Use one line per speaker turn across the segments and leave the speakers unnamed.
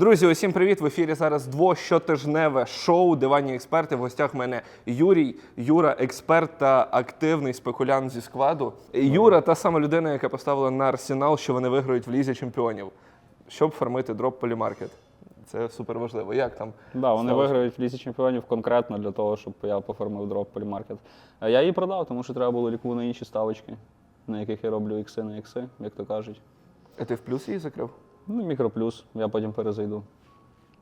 Друзі, усім привіт! В ефірі зараз двощотижневе шоу Диванні експерти. В гостях в мене Юрій, Юра, експерт та активний спекулянт зі складу. Юра та сама людина, яка поставила на арсенал, що вони виграють в лізі чемпіонів, щоб фармити дроп полімаркет. Це супер важливо. Як там?
Да, вони
сталося?
виграють в лісі чемпіонів конкретно для того, щоб я поформив дроп полімаркет. А я її продав, тому що треба було ліку на інші ставочки, на яких я роблю ікси на ікси, як то кажуть.
А ти в плюс її закрив?
Ну, мікроплюс, я потім перезайду.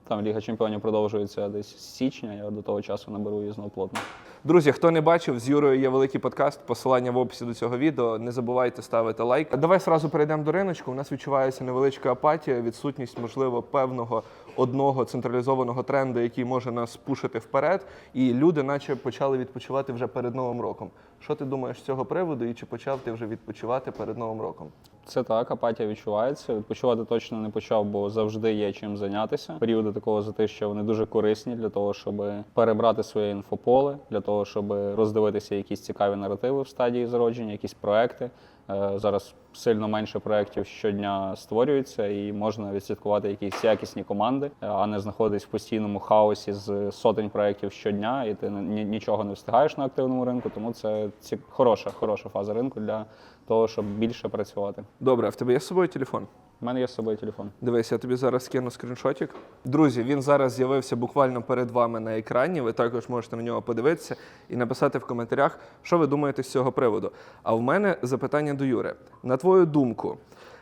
Там Ліга Чемпіонів продовжується десь з січня, я до того часу наберу її знову плотно.
Друзі, хто не бачив, з Юрою є великий подкаст. Посилання в описі до цього відео. Не забувайте ставити лайк. Давай сразу перейдемо до риночку. У нас відчувається невеличка апатія, відсутність, можливо, певного одного централізованого тренду, який може нас пушити вперед. І люди, наче, почали відпочивати вже перед новим роком. Що ти думаєш з цього приводу? І чи почав ти вже відпочивати перед новим роком?
Це так, апатія відчувається. Відпочивати точно не почав, бо завжди є чим зайнятися. Періоди такого затища вони дуже корисні для того, щоб перебрати своє інфополе, для того, щоб роздивитися якісь цікаві наративи в стадії зародження, якісь проекти. Е, Зараз сильно менше проєктів щодня створюється, і можна відслідкувати якісь якісні команди, е, а не знаходитись в постійному хаосі з сотень проєктів щодня, і ти ні- нічого не встигаєш на активному ринку. Тому це ці- хороша, хороша фаза ринку для того, щоб більше працювати.
Добре, а в тебе є з собою телефон?
У мене є з собою телефон.
Дивись, я тобі зараз скину скріншотик. Друзі, він зараз з'явився буквально перед вами на екрані. Ви також можете на нього подивитися і написати в коментарях, що ви думаєте з цього приводу. А в мене запитання до Юри. На твою думку,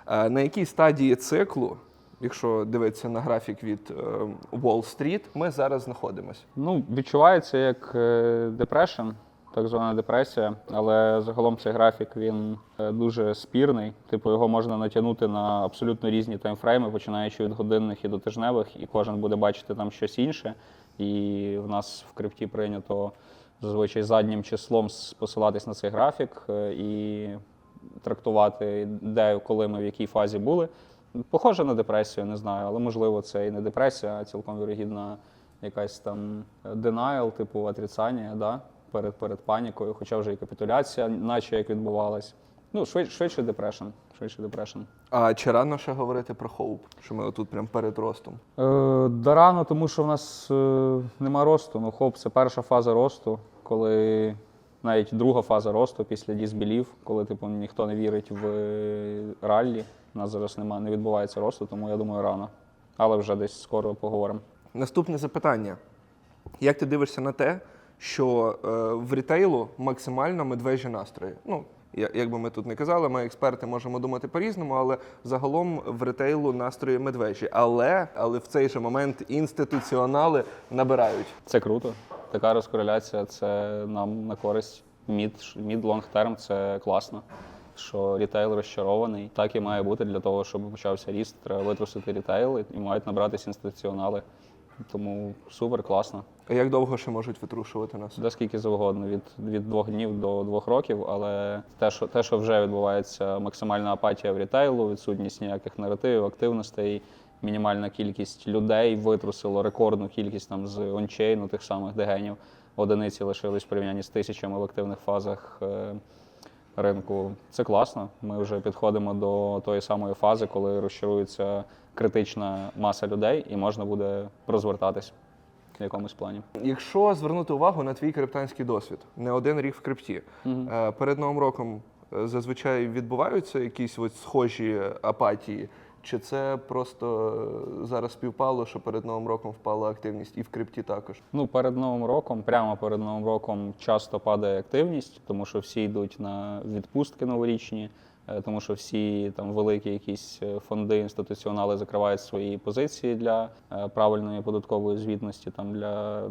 е, на якій стадії циклу, якщо дивитися на графік від е, Wall Street, ми зараз знаходимося?
Ну, відчувається як е, депрешн, так звана депресія, але загалом цей графік він е, дуже спірний. Типу, його можна натягнути на абсолютно різні таймфрейми, починаючи від годинних і до тижневих, і кожен буде бачити там щось інше. І в нас в крипті прийнято зазвичай заднім числом посилатись на цей графік е, і трактувати, де, коли ми в якій фазі були. Похоже на депресію, не знаю, але можливо це і не депресія, а цілком вірогідна якась там denial, типу отрицання, да? Перед, перед панікою, хоча вже і капітуляція, наче як відбувалась. Ну, швидше, швидше депрешн. Швидше депрешн.
А чи рано ще говорити про хоуп? Що ми отут прям перед ростом?
Е, да рано, тому що в нас е, нема росту. Ну, хоп, це перша фаза росту, коли навіть друга фаза росту після дізбілів, коли типу ніхто не вірить в е, раллі. У нас зараз нема, не відбувається росту, тому я думаю, рано. Але вже десь скоро поговоримо.
Наступне запитання. Як ти дивишся на те, що е, в рітейлу максимально медвежі настрої? Ну, як би ми тут не казали, ми експерти можемо думати по-різному, але загалом в ритейлу настрої медвежі. Але, але в цей же момент інституціонали набирають.
Це круто. Така розкореляція це нам на користь. Мід, мід лонг терм це класно. Що рітейл розчарований. Так і має бути для того, щоб почався ріст, треба витрусити рітейл і мають набратися інституціонали. Тому супер, класно.
А як довго ще можуть витрушувати нас?
Де скільки завгодно, від, від двох днів до двох років. Але те, що те, що вже відбувається, максимальна апатія в рітейлу, відсутність ніяких наративів, активностей, мінімальна кількість людей витрусило рекордну кількість там з ончейну, тих самих дегенів. Одиниці лишились в порівнянні з тисячами в активних фазах. е, Ринку це класно. Ми вже підходимо до тої самої фази, коли розчарується критична маса людей, і можна буде розвертатись в якомусь плані.
Якщо звернути увагу на твій криптанський досвід, не один рік в крипті, е, перед новим роком е, зазвичай відбуваються якісь от схожі апатії, чи це просто е, зараз співпало, що перед новим роком впала активність і в крипті також?
Ну, перед Новим роком, прямо перед Новим роком часто падає активність, тому що всі йдуть на відпустки новорічні, тому що всі там великі якісь е, фонди, інституціонали закривають свої позиції для е, правильної податкової звітності, там для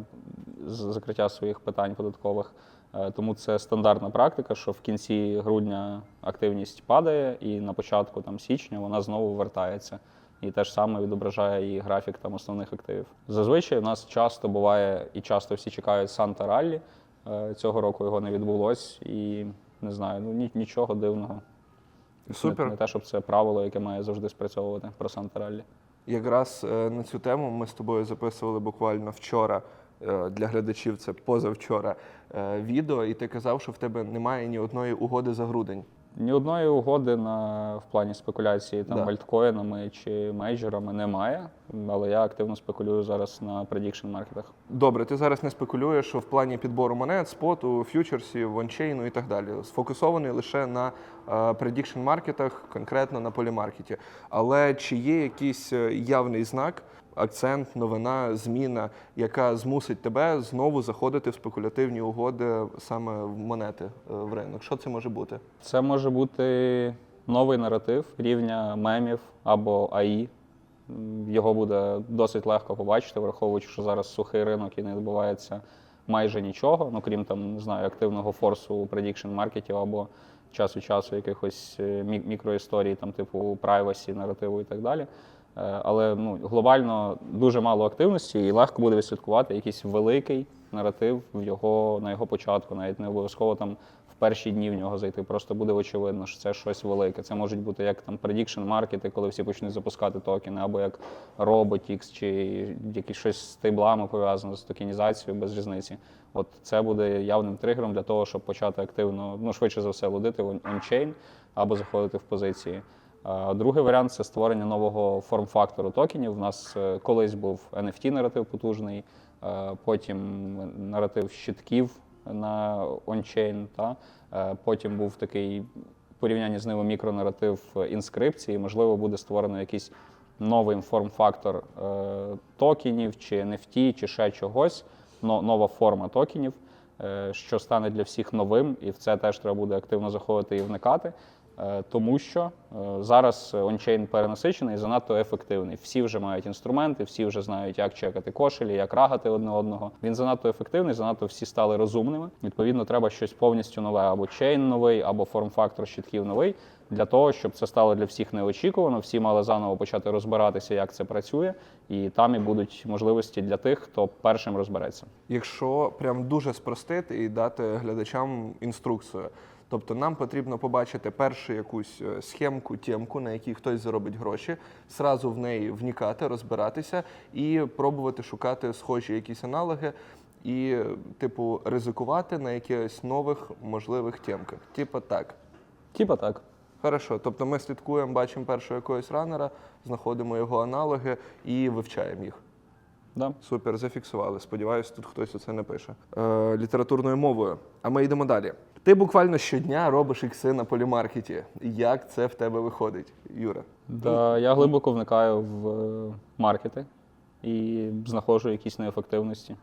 закриття своїх питань податкових. Е, Тому це стандартна практика, що в кінці грудня активність падає, і на початку там січня вона знову вертається. І те ж саме відображає і графік там основних активів. Зазвичай у нас часто буває і часто всі чекають Санта Раллі. Е, Цього року його не відбулось, і не знаю, ну нічого дивного.
Супер.
Не, не те, щоб це правило, яке має завжди спрацьовувати про Санта Раллі.
Якраз е, на цю тему ми з тобою записували буквально вчора. е, Для глядачів це позавчора е, відео, і ти казав, що в тебе немає ні одної угоди за грудень.
Ні одної угоди на, в плані спекуляції там,
Да.
альткоїнами чи мейджорами немає, але я активно спекулюю зараз на предікшн маркетах.
Добре, ти зараз не спекулюєш в плані підбору монет, споту, ф'ючерсів, ончейну і так далі. Сфокусований лише на предікшн маркетах, конкретно на полімаркеті. Але чи є якийсь е, явний знак, акцент, новина, зміна, яка змусить тебе знову заходити в спекулятивні угоди саме в монети е, в ринок? Що це може бути?
Це може бути новий наратив рівня мемів або АІ. Його буде досить легко побачити, враховуючи, що зараз сухий ринок і не відбувається майже нічого, ну крім там, не знаю, активного форсу предікшн маркетів або час від часу якихось е, мікроісторій, там, типу privacy, наративу і так далі. Е, Але ну, глобально дуже мало активності і легко буде відслідкувати якийсь великий наратив в його, на його початку, навіть не обов'язково там в перші дні в нього зайти. Просто буде очевидно, що це щось велике. Це можуть бути як там prediction маркети, коли всі почнуть запускати токени, або як Robotix, чи якісь щось з стейблами пов'язане з токенізацією без різниці. От це буде явним тригером для того, щоб почати активно, ну швидше за все, лудити в ончейн або заходити в позиції. Другий варіант це створення нового форм-фактору токенів. У нас е, колись був NFT наратив потужний, е, потім наратив щитків на ончейн, та е, потім був такий в порівнянні з ними мікронаратив інскрипції. Можливо, буде створено якийсь новий форм-фактор токенів чи NFT, чи ще чогось, но- нова форма токенів, що стане для всіх новим, і в це теж треба буде активно заходити і вникати. Е, Тому що е, зараз ончейн перенасичений і занадто ефективний. Всі вже мають інструменти, всі вже знають, як чекати кошелі, як рагати одне одного. Він занадто ефективний, занадто всі стали розумними. Відповідно, треба щось повністю нове, або чейн новий, або форм-фактор щитків новий. Для того, щоб це стало для всіх неочікувано, всі мали заново почати розбиратися, як це працює, і там і будуть можливості для тих, хто першим розбереться.
Якщо прям дуже спростити і дати глядачам інструкцію. Тобто нам потрібно побачити першу якусь е, схемку, темку, на якій хтось заробить гроші, сразу в неї вникати, розбиратися і пробувати шукати схожі якісь аналоги і, типу, ризикувати на якихось нових можливих темках. Типа так.
Типа так.
Хорошо, тобто ми слідкуємо, бачимо першого якогось ранера, знаходимо його аналоги і вивчаємо їх.
Да.
Супер, зафіксували. Сподіваюсь, тут хтось оце не пише. Е, літературною мовою. А ми йдемо далі. Ти буквально щодня робиш ікси на полімаркеті. Як це в тебе виходить, Юра?
Да, я глибоко вникаю в е, маркети і знаходжу якісь неефективності.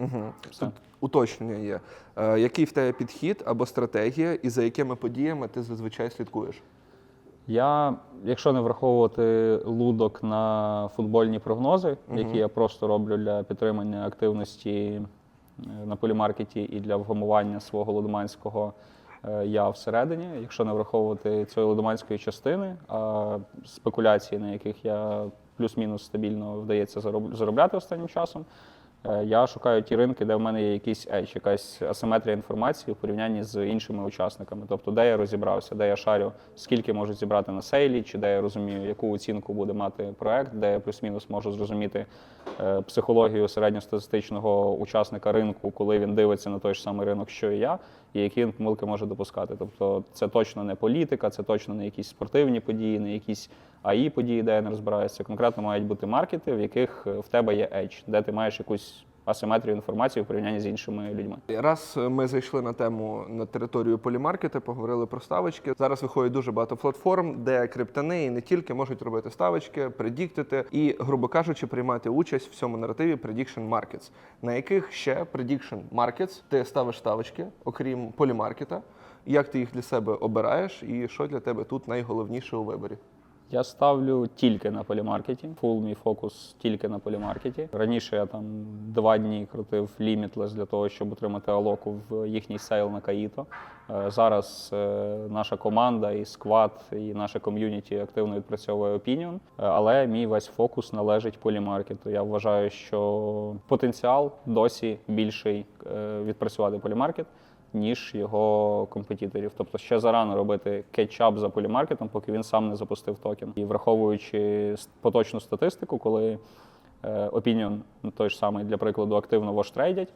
Угу. Тут уточнення є. Е, який в тебе підхід або стратегія, і за якими подіями ти зазвичай слідкуєш?
Я, якщо не враховувати лудок на футбольні прогнози, які я просто роблю для підтримання активності е, на полімаркеті і для вгамування свого лудоманського е, я всередині, якщо не враховувати цієї лудоманської частини, а спекуляції, на яких я плюс-мінус стабільно вдається зароб- заробляти останнім часом. Е, Я шукаю ті ринки, де в мене є якийсь edge, якась асиметрія інформації в порівнянні з іншими учасниками. Тобто, де я розібрався, де я шарю, скільки можуть зібрати на сейлі, чи де я розумію, яку оцінку буде мати проект, де я плюс-мінус можу зрозуміти е, психологію середньостатистичного учасника ринку, коли він дивиться на той ж самий ринок, що і я, і які він помилки може допускати. Тобто, це точно не політика, це точно не якісь спортивні події, не якісь АІ події, де я не розбираюся. Конкретно мають бути маркети, в яких е, в тебе є edge, де ти маєш якусь асиметрію інформації в порівнянні з іншими людьми.
Раз ми зайшли на тему на територію полімаркета, поговорили про ставочки. Зараз виходить дуже багато платформ, де криптони і не тільки можуть робити ставочки, предіктити і, грубо кажучи, приймати участь в цьому наративі Prediction Markets, на яких ще Prediction Markets ти ставиш ставочки, окрім полімаркета. Як ти їх для себе обираєш, і що для тебе тут найголовніше у виборі?
Я ставлю тільки на полімаркеті. Full мій фокус тільки на полімаркеті. Раніше я там два дні крутив Limitless для того, щоб отримати алоку в їхній сейл на Каїто. Е, Зараз е, наша команда і сквад, і наше ком'юніті активно відпрацьовує Opinion, Е, але мій весь фокус належить полімаркету. Я вважаю, що потенціал досі більший відпрацювати полімаркет ніж його компетиторів. Тобто ще зарано робити кетчап за полімаркетом, поки він сам не запустив токен. І враховуючи поточну статистику, коли е, Opinion, ну, той ж самий для прикладу, активно воштрейдять,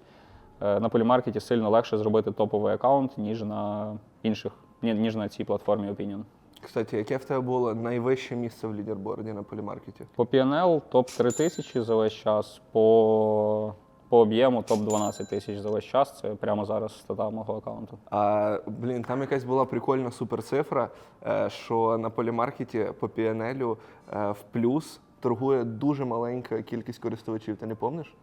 е, на полімаркеті сильно легше зробити топовий аккаунт, ніж на інших ніж на цій платформі Opinion.
Кстати, яке в тебе було найвище місце в лідерборді на полімаркеті?
По PNL топ 3 тисячі за весь час, по, по об'єму топ 12 тисяч за весь час. Це прямо зараз стата мого аккаунту.
А, блін, там якась була прикольна суперцифра, е, що на полімаркеті по е, в плюс торгує дуже маленька кількість користувачів. Ти не помниш?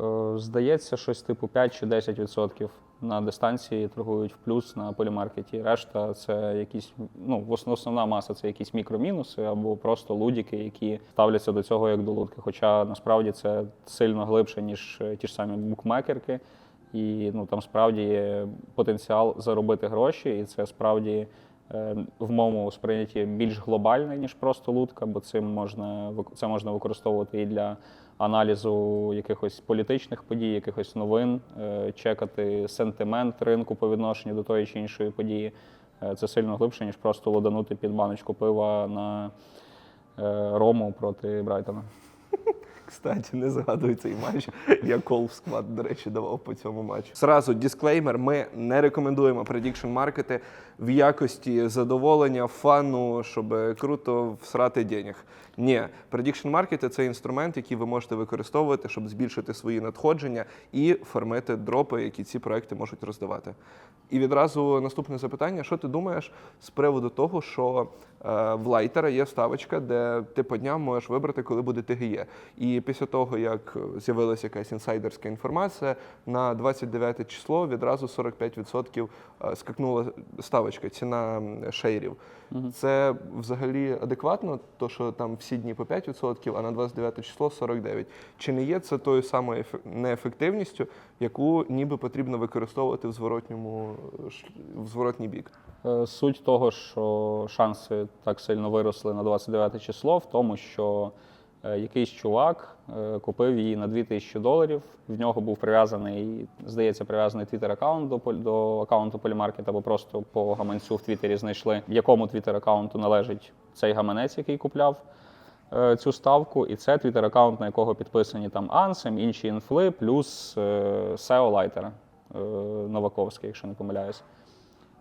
Е, Здається, щось типу 5 чи 10 відсотків на дистанції торгують в плюс на полімаркеті. Решта це якісь, ну, основна маса це якісь мікромінуси або просто лудіки, які ставляться до цього як до лудки. Хоча насправді це сильно глибше, ніж е, ті ж самі букмекерки. І ну, там справді є потенціал заробити гроші, і це справді в моєму сприйнятті більш глобальне, ніж просто лутка, бо цим можна це можна використовувати і для аналізу якихось політичних подій, якихось новин, е, чекати сентимент ринку по відношенню до тої чи іншої події. Е, Це сильно глибше, ніж просто лоданути під баночку пива на е, Рому проти Брайтона.
Кстати, не згадую цей матч. Я кол в склад, до речі, давав по цьому матчу. Сразу дисклеймер: ми не рекомендуємо prediction маркети в якості задоволення, фану, щоб круто всрати денег. Ні, prediction маркети це інструмент, який ви можете використовувати, щоб збільшити свої надходження і формити дропи, які ці проекти можуть роздавати. І відразу наступне запитання: що ти думаєш з приводу того, що в лайтера є ставочка, де ти по дням можеш вибрати, коли буде ТГЄ. І після того, як з'явилася якась інсайдерська інформація, на 29 число відразу 45% е, скакнула ставочка, ціна шейрів. Це взагалі адекватно, то що там всі дні по 5%, а на 29 число 49%. Чи не є це тою самою неефективністю, яку ніби потрібно використовувати в зворотньому в зворотній бік?
Е, Суть того, що шанси так сильно виросли на 29 число, в тому, що е, якийсь чувак е, купив її на 2000 доларів. В нього був прив'язаний, здається, прив'язаний твіттер аккаунт до, до аккаунту Polymarket, або просто по гаманцю в Твіттері знайшли, якому твіттер аккаунту належить цей гаманець, який купляв цю ставку. І це твіттер аккаунт, на якого підписані там Ансем, інші інфли, плюс SEO лайтера е, Новаковський, якщо не помиляюсь.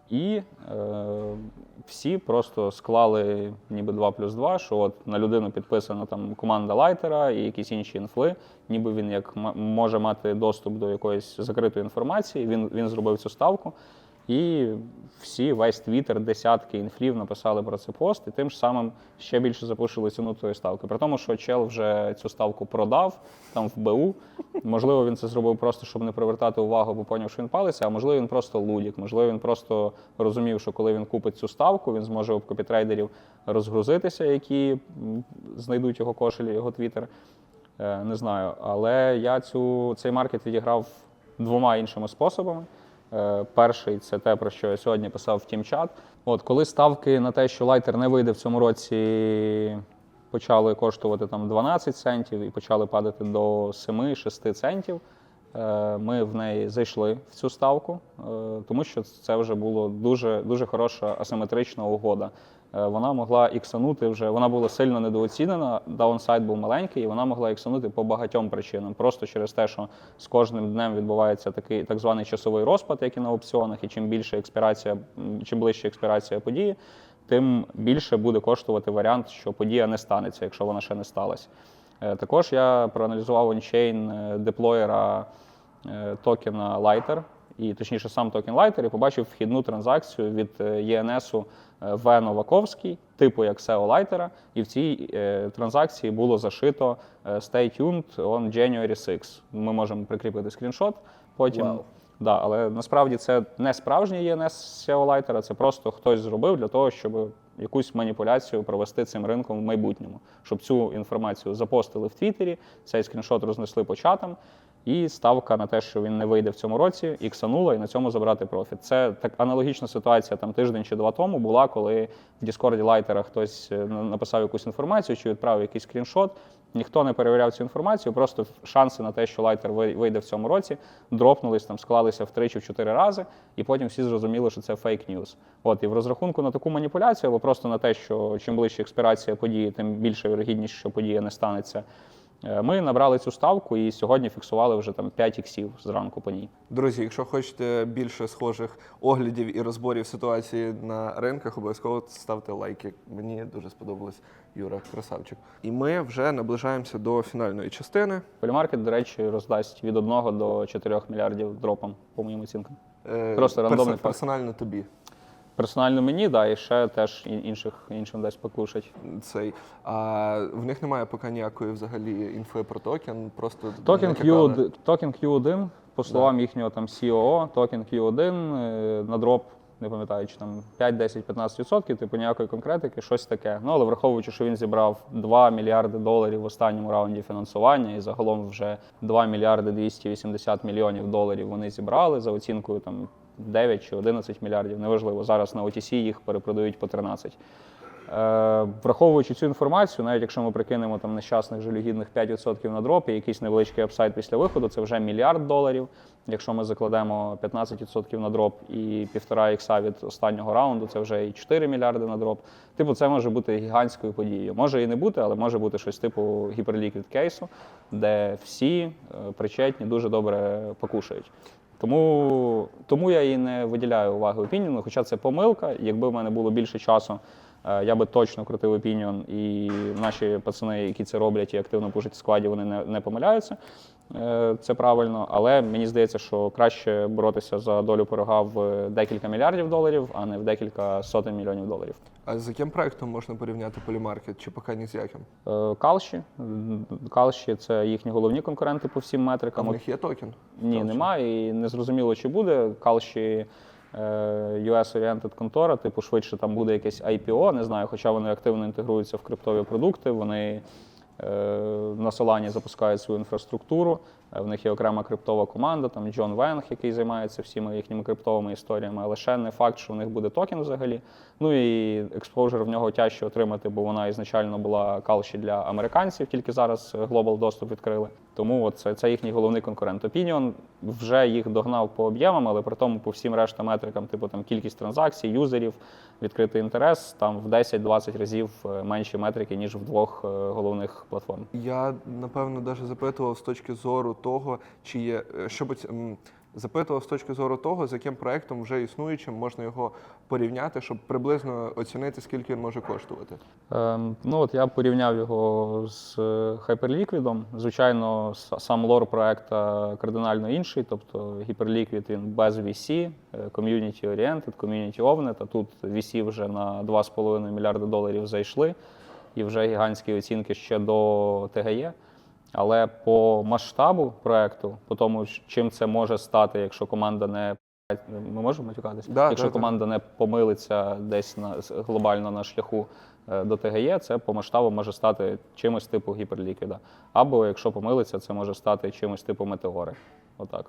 І е, всі просто склали ніби 2 плюс 2, що от на людину підписана там команда лайтера і якісь інші інфли, ніби він як може мати доступ до якоїсь закритої інформації. Він, він зробив цю ставку. І всі, весь твіттер, десятки інфлів написали про це пост, і тим ж самим ще більше запушили ціну тої ставки. При тому, що чел вже цю ставку продав там в БУ. Можливо, він це зробив просто, щоб не привертати увагу, бо поняв, що він палиться, а можливо, він просто лудік. Можливо, він просто розумів, що коли він купить цю ставку, він зможе об копітрейдерів розгрузитися, які знайдуть його кошель, його твіттер. Е, Не знаю. Але я цю, цей маркет відіграв двома іншими способами. Е, Перший це те, про що я сьогодні писав в тімчат. От коли ставки на те, що лайтер не вийде в цьому році, почали коштувати там 12 центів і почали падати до 7-6 центів. е, Ми в неї зайшли в цю ставку, е, тому що це вже було дуже, дуже хороша асиметрична угода. Е, Вона могла іксанути вже, вона була сильно недооцінена, даунсайд був маленький, і вона могла іксанути по багатьом причинам. Просто через те, що з кожним днем відбувається такий так званий часовий розпад, як і на опціонах, і чим більше експірація, чим ближче експірація події, тим більше буде коштувати варіант, що подія не станеться, якщо вона ще не сталася. Е, Також я проаналізував ончейн деплоєра е, токена Lighter, і точніше сам токен Lighter, і побачив вхідну транзакцію від е, ЄНСу е, В. Новаковський, типу як SEO Lighter, і в цій е, транзакції було зашито Stay tuned on January 6. Ми можемо прикріпити скріншот потім.
Wow.
Да, але насправді це не справжній ЄНС SEO Lighter, це просто хтось зробив для того, щоб якусь маніпуляцію провести цим ринком в майбутньому, щоб цю інформацію запостили в Твіттері, цей скріншот рознесли по чатам, і ставка на те, що він не вийде в цьому році, іксанула і на цьому забрати профіт. Це так аналогічна ситуація там тиждень чи два тому була, коли в Діскорді лайтера хтось е, написав якусь інформацію чи відправив якийсь скріншот. Ніхто не перевіряв цю інформацію, просто шанси на те, що лайтер вий- вийде в цьому році, дропнулись там, склалися в три чи в чотири рази, і потім всі зрозуміли, що це фейк ньюс. От і в розрахунку на таку маніпуляцію, або просто на те, що чим ближче експірація події, тим більша вірогідність, що подія не станеться Ми набрали цю ставку і сьогодні фіксували вже там 5 іксів зранку по ній.
Друзі, якщо хочете більше схожих оглядів і розборів ситуації на ринках, обов'язково ставте лайки. Мені дуже сподобалось Юра, красавчик. І ми вже наближаємося до фінальної частини.
Полімаркет, до речі, роздасть від 1 до 4 мільярдів дропом, по моїм оцінкам.
Е,
Просто рандомний факт.
персонально тобі.
Персонально мені, да, і ще теж інших іншим десь покушать.
Цей а в них немає поки ніякої взагалі інфи про токен. Просто
Токен. Q1, токен Q1, по словам їхнього там COO, токен Q1 е, на дроп, не пам'ятаю, чи там 5, 10, 15%, типу ніякої конкретики, щось таке. Ну але враховуючи, що він зібрав 2 мільярди доларів в останньому раунді фінансування, і загалом вже 2 мільярди 280 мільйонів доларів вони зібрали за оцінкою там 9 чи 11 мільярдів, неважливо. Зараз на OTC їх перепродають по 13. Е, Враховуючи цю інформацію, навіть якщо ми прикинемо там нещасних жалюгідних 5% на дроп і якийсь невеличкий апсайд після виходу, це вже мільярд доларів. Якщо ми закладемо 15% на дроп і півтора ікса від останнього раунду, це вже і 4 мільярди на дроп. Типу, це може бути гігантською подією. Може і не бути, але може бути щось типу гіперліквід кейсу, де всі е, причетні дуже добре покушають. Тому, тому я і не виділяю уваги опініону, хоча це помилка. Якби в мене було більше часу, е, я би точно крутив опініон, і наші пацани, які це роблять і активно пушать в складі, вони не, не помиляються. Е, Це правильно, але мені здається, що краще боротися за долю пирога в декілька мільярдів доларів, а не в декілька сотень мільйонів доларів.
А з яким проектом можна порівняти полімаркет чи поки ні з яким?
Е, Калші. Калші це їхні головні конкуренти по всім
А
метрикам.
в
От
них є токен?
Ні, немає, і не зрозуміло, чи буде. Калші е, US-орієнтед контора, типу, швидше там буде якесь IPO, не знаю, хоча вони активно інтегруються в криптові продукти. Вони на Solana запускають свою інфраструктуру. Е, В них є окрема криптова команда, там Джон Венг, який займається всіми їхніми криптовими історіями, але ще не факт, що в них буде токен взагалі. Ну і експожер в нього тяжче отримати, бо вона ізначально була калші для американців, тільки зараз глобал доступ відкрили. Тому от це, це їхній головний конкурент. Opinion вже їх догнав по об'ємам, але при тому по всім решта метрикам, типу там кількість транзакцій, юзерів, відкритий інтерес, там в 10-20 разів е, менші метрики, ніж в двох е, головних платформ.
Я напевно навіть запитував з точки зору того, чи є що оці- м, запитував з точки зору того, з яким проектом вже існуючим можна його порівняти, щоб приблизно оцінити, скільки він може коштувати.
Ем, ну от я порівняв його з е, Hyperliquid. Звичайно, сам лор проекта кардинально інший, тобто Hyperliquid він без VC, е, community oriented, community owned, а тут VC вже на 2,5 мільярди доларів зайшли, і вже гігантські оцінки ще до ТГЄ. Але по масштабу проекту, по тому, чим це може стати, якщо команда не ми можемо матюкатись?
Да,
якщо
да, да.
команда не помилиться десь на глобально на шляху е, до ТГЄ, це по масштабу може стати чимось типу гіперліквіда. Або якщо помилиться, це може стати чимось типу метеори. Отак.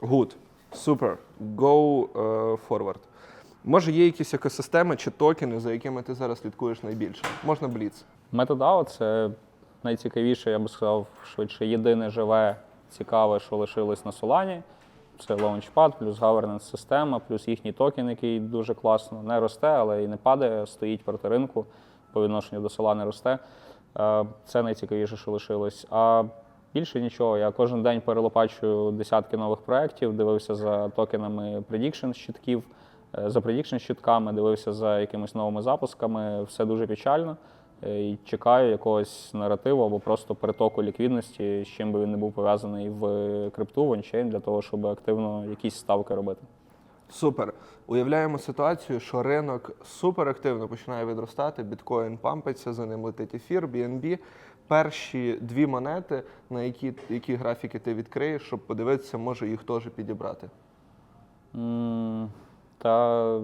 Good. Супер. Go е, forward. Може, є якісь екосистеми чи токени, за якими ти зараз слідкуєш найбільше? Можна бліц.
MetaDAO – це найцікавіше, я би сказав, швидше єдине живе, цікаве, що лишилось на Солані. Це Launchpad, плюс governance система, плюс їхній токен, який дуже класно не росте, але і не падає, стоїть проти ринку по відношенню до Solana росте. Е, Це найцікавіше, що лишилось. А більше нічого. Я кожен день перелопачую десятки нових проєктів, дивився за токенами prediction щитків, е, за prediction щитками, дивився за якимись новими запусками. Все дуже печально. Е, І чекаю якогось наративу або просто притоку ліквідності, з чим би він не був пов'язаний в крипту, в ончейн, для того, щоб активно якісь ставки робити.
Супер. Уявляємо ситуацію, що ринок суперактивно починає відростати, біткоін пампиться, за ним летить ефір, BNB. Перші дві монети, на які, які графіки ти відкриєш, щоб подивитися, може їх теж підібрати.
М, Та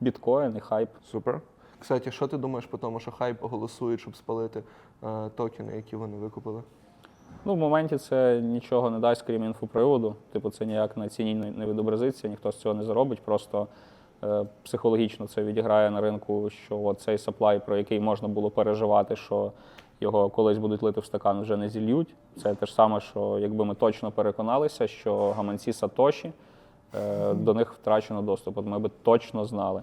біткоін і хайп.
Супер. Кстати, що ти думаєш по тому, що хайп голосують, щоб спалити е, токени, які вони викупили?
Ну, в моменті це нічого не дасть, крім інфоприводу. Типу, це ніяк на ціні не відобразиться, ніхто з цього не заробить. Просто е, психологічно це відіграє на ринку, що цей саплай, про який можна було переживати, що його колись будуть лити в стакан, вже не зільють. Це те ж саме, що якби ми точно переконалися, що гаманці Сатоші е, до них втрачено доступ. От ми би точно знали.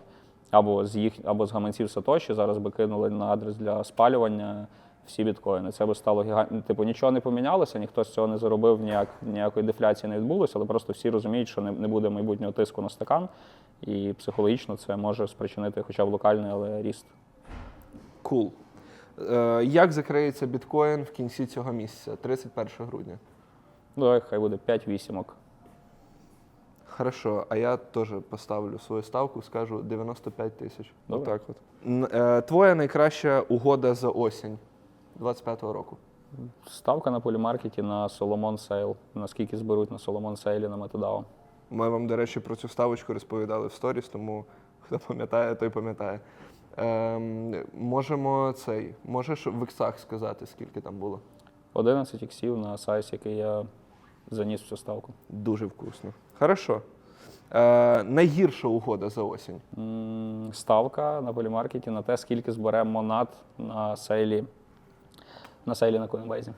Або з їх, або з гаманців Сатоші зараз би кинули на адрес для спалювання всі біткоїни. Це би стало гігантно. Типу, нічого не помінялося, ніхто з цього не заробив, ніяк, ніякої дефляції не відбулося, але просто всі розуміють, що не, не буде майбутнього тиску на стакан, і психологічно це може спричинити хоча б локальний, але ріст.
Кул. Е, як закриється біткоін в кінці цього місяця, 31 грудня?
Ну, хай буде 5 вісімок.
Хорошо, а я теж поставлю свою ставку, скажу 95 тисяч. Отак от. Твоя найкраща угода за осінь 25-го року.
Ставка на полімаркеті на Solomon Sale. Наскільки зберуть на Solomon Sale на MetaDAO.
Ми вам, до речі, про цю ставочку розповідали в сторіс, тому хто пам'ятає, той пам'ятає. Ем, можемо цей, можеш в іксах сказати, скільки там було?
11 іксів на сайті, який я заніс в цю ставку.
Дуже вкусно. Хорошо. Е, найгірша угода за осінь.
Ставка на полімаркеті на те, скільки збере монат на сейлі на сейлі на Coinbase.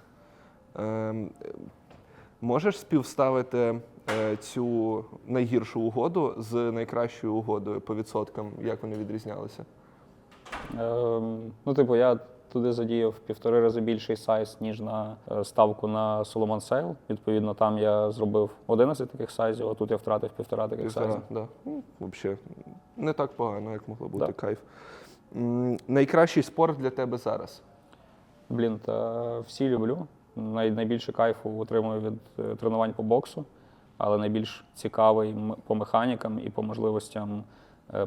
Е, можеш співставити е, цю найгіршу угоду з найкращою угодою по відсоткам, як вони відрізнялися?
Ем, ну, типу, я туди задіяв в півтори рази більший сайз, ніж на е, ставку на Solomon Sale. Відповідно, там я зробив 11 таких сайзів, а тут я втратив півтора таких сайзів.
Півтора, да. Ну, Взагалі, не так погано, як могло бути
Да.
кайф. М, найкращий спорт для тебе зараз.
Блін, та всі люблю. Най, найбільше кайфу отримую від е, тренувань по боксу, але найбільш цікавий по механікам і по можливостям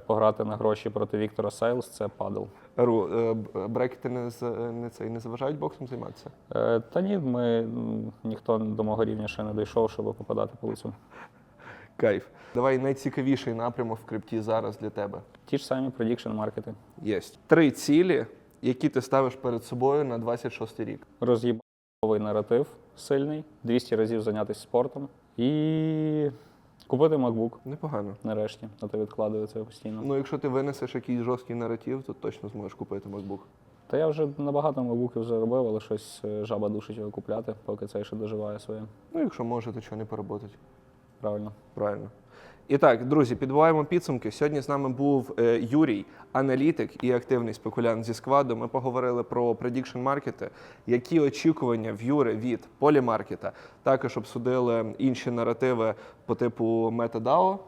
пограти на гроші проти Віктора Сейлс це падл.
Ру, е, брекети не, не, цей, не заважають боксом займатися?
Е, Та ні, ми ніхто до мого рівня ще не дійшов, щоб попадати по лицю.
Кайф. Давай найцікавіший напрямок в крипті зараз для тебе.
Ті ж самі prediction маркети.
Єсть. Три цілі, які ти ставиш перед собою на 26 рік.
Роз'їбавий наратив сильний, 200 разів зайнятися спортом і купити MacBook
Непогано.
нарешті. А то відкладаю це постійно.
Ну, якщо ти винесеш якийсь жорсткий наратив, то точно зможеш купити MacBook.
Та я вже набагато MacBookів заробив, але щось е, жаба душить його купляти, поки цей ще доживає своє.
Ну, якщо може, то чого не поработать.
Правильно.
Правильно. І так, друзі, підбиваємо підсумки. Сьогодні з нами був е, Юрій, аналітик і активний спекулянт зі складу. Ми поговорили про предікшн маркети, які очікування в Юри від полімаркета. Також обсудили інші наративи по типу е,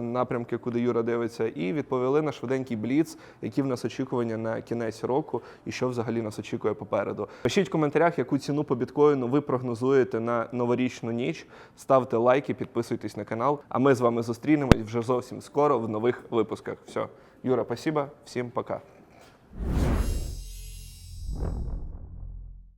напрямки, куди Юра дивиться, і відповіли на швиденький бліц, які в нас очікування на кінець року і що взагалі нас очікує попереду. Пишіть в коментарях, яку ціну по біткоїну ви прогнозуєте на новорічну ніч. Ставте лайки, підписуйтесь на канал. А ми з вами зустрінемось вже зовсім скоро в нових випусках. Все, Юра, спасибо, всім пока.